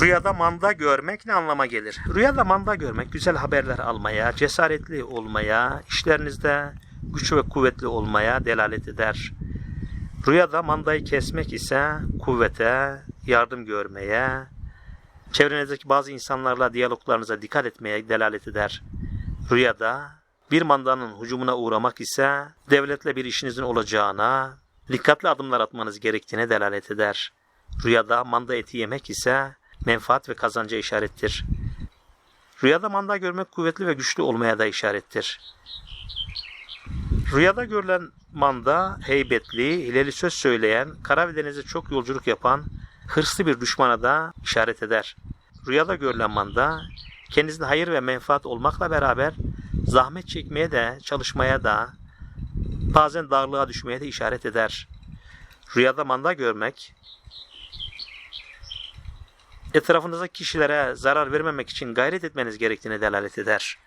Rüyada manda görmek ne anlama gelir? Rüyada manda görmek güzel haberler almaya, cesaretli olmaya, işlerinizde güçlü ve kuvvetli olmaya delalet eder. Rüyada mandayı kesmek ise kuvvete, yardım görmeye, çevrenizdeki bazı insanlarla diyaloglarınıza dikkat etmeye delalet eder. Rüyada bir mandanın hücumuna uğramak ise devletle bir işinizin olacağına, dikkatli adımlar atmanız gerektiğine delalet eder. Rüyada manda eti yemek ise menfaat ve kazanca işarettir. Rüyada manda görmek kuvvetli ve güçlü olmaya da işarettir. Rüyada görülen manda heybetli, hileli söz söyleyen, kara ve denize çok yolculuk yapan, hırslı bir düşmana da işaret eder. Rüyada görülen manda, kendisine hayır ve menfaat olmakla beraber zahmet çekmeye de, çalışmaya da, bazen darlığa düşmeye de işaret eder. Rüyada manda görmek, etrafınızdaki kişilere zarar vermemek için gayret etmeniz gerektiğine delalet eder.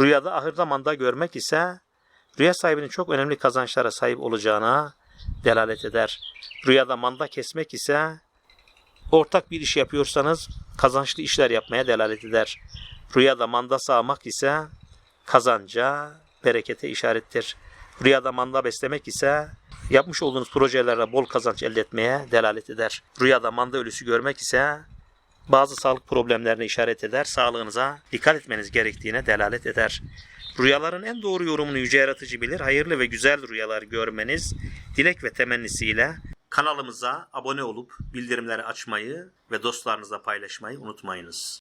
Rüyada ahırda manda görmek ise rüya sahibinin çok önemli kazançlara sahip olacağına delalet eder. Rüyada manda kesmek ise ortak bir iş yapıyorsanız kazançlı işler yapmaya delalet eder. Rüyada manda sağmak ise kazanca, berekete işarettir. Rüyada manda beslemek ise yapmış olduğunuz projelerle bol kazanç elde etmeye delalet eder. Rüyada manda ölüsü görmek ise bazı sağlık problemlerine işaret eder, sağlığınıza dikkat etmeniz gerektiğine delalet eder. Rüyaların en doğru yorumunu yüce yaratıcı bilir. Hayırlı ve güzel rüyalar görmeniz dilek ve temennisiyle kanalımıza abone olup bildirimleri açmayı ve dostlarınızla paylaşmayı unutmayınız.